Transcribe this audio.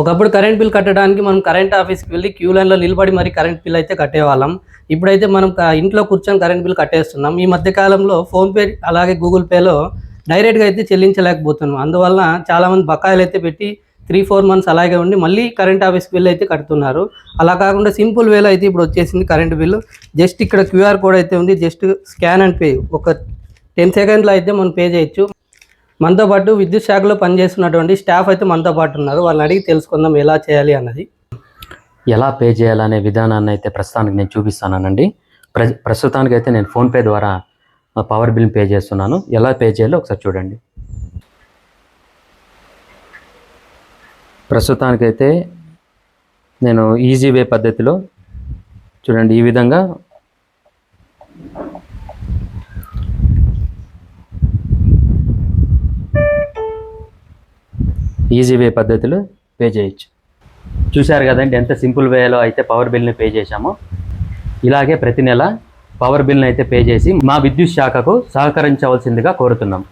ఒకప్పుడు current bill కట్టడానికి మనం కరెంట్ ఆఫీస్కి వెళ్ళి క్యూ లైన్లో నిలబడి మరి కరెంట్ బిల్ అయితే కట్టేవాళ్ళం. ఇప్పుడైతే మనం ఇంట్లో కూర్చొని కరెంట్ బిల్ కట్టేస్తున్నాం. ఈ మధ్యకాలంలో ఫోన్పే అలాగే గూగుల్ పేలో డైరెక్ట్గా అయితే చెల్లించలేకపోతున్నాం. అందువల్ల చాలామంది బకాయిలు అయితే పెట్టి త్రీ ఫోర్ మంత్స్ అలాగే ఉండి మళ్ళీ కరెంట్ ఆఫీస్కి వెళ్ళి అయితే కడుతున్నారు. అలా కాకుండా సింపుల్ వేలో అయితే ఇప్పుడు వచ్చేసింది కరెంట్ బిల్లు. జస్ట్ ఇక్కడ క్యూఆర్ కోడ్ అయితే ఉంది. Just scan and pay. ఒక టెన్ సెకండ్లో అయితే మనం పే చేయొచ్చు. మనతో పాటు విద్యుత్ శాఖలో పనిచేస్తున్నటువంటి స్టాఫ్ అయితే మనతో పాటు ఉన్నారు. వాళ్ళని అడిగి తెలుసుకుందాం ఎలా చేయాలి అన్నది. ఎలా పే చేయాలనే విధానాన్ని అయితే ప్రస్తుతానికి నేను చూపిస్తానండి. ప్ర ప్రస్తుతానికి అయితే నేను ఫోన్పే ద్వారా పవర్ బిల్ పే చేస్తున్నాను. ఎలా పే చేయాలో ఒకసారి చూడండి. ప్రస్తుతానికైతే నేను ఈజీ వే పద్ధతిలో చూడండి ఈ విధంగా ఈజీ వే పద్ధతిలో పే చేయొచ్చు. చూశారు కదండి ఎంత సింపుల్ వేలో అయితే పవర్ బిల్ని పే చేశామో? ఇలాగే ప్రతి నెల పవర్ బిల్ని అయితే పే చేసి మా విద్యుత్ శాఖకు సహకరించవలసిందిగా కోరుతున్నాం.